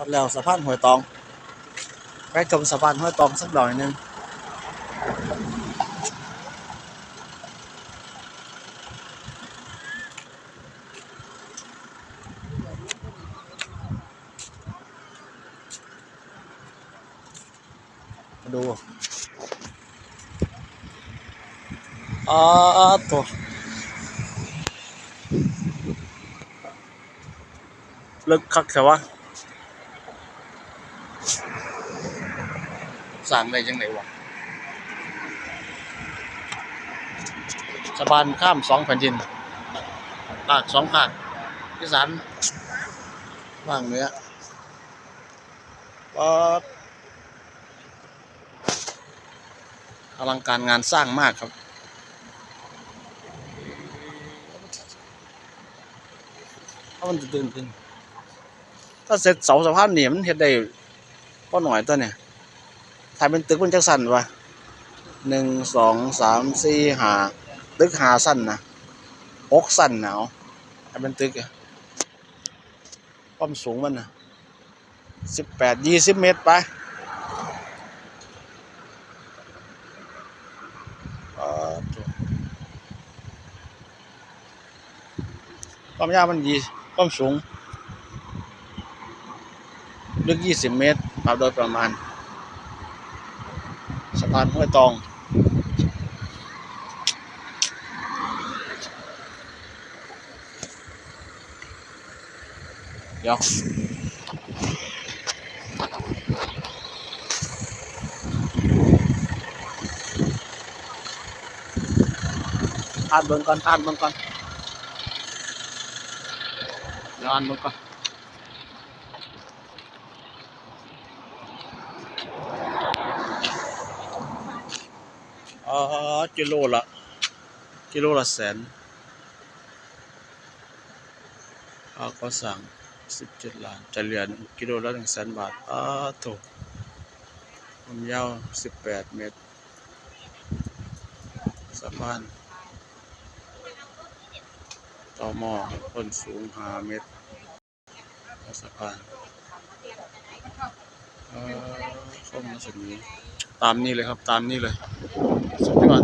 อดแล้วสะพานห้วยตองไปชมสะพานห้วยตองสักหน่อยหนึงมาดูอ๋อตัวลึกคักแต่ว่า สั่งได้จังไหนวะสะพานข้ามสองแผ่นดินภาคสองภาคอีสานภาคเหนือก็อลังการงานสร้างมากครับถ้ามันตื่นขึ้นถ้าเสร็จเสาสะพานนี่มันเฮ็ดได้พอหน่อยตัวเนี่ย ถ้าเป็นตึกมันจักสั้นวะหนึ่งสองสามสี่หาตึกหาสั้นนะหกสั้นหนาวถ้าเป็นตึกอะความสูงมันนะสิบแปดยี่สิบเมตรไปความยาวมันยี่ความสูง ลึก20เมตรครับโดยประมาณ พานห้วยตอง เดี๋ยวอ่านเบิ่งก่อนอ่านเบิ่งก่อนเดี๋ยวอ่านเบิ่งก่อน อ๋อกิโลละ กิโลละแสนเขาก็สั่งสิบเจ็ดล้านจะเหลือกิโลละหนึ่งแสนบาทอ้าถูกความยาวสิบแปดเมตรสะพานต่อหม้อคนสูงห้าเมตรสะพานเออข้ามาสุดนี้ ตามนี้เลยครับตามนี้เลยสุดยอด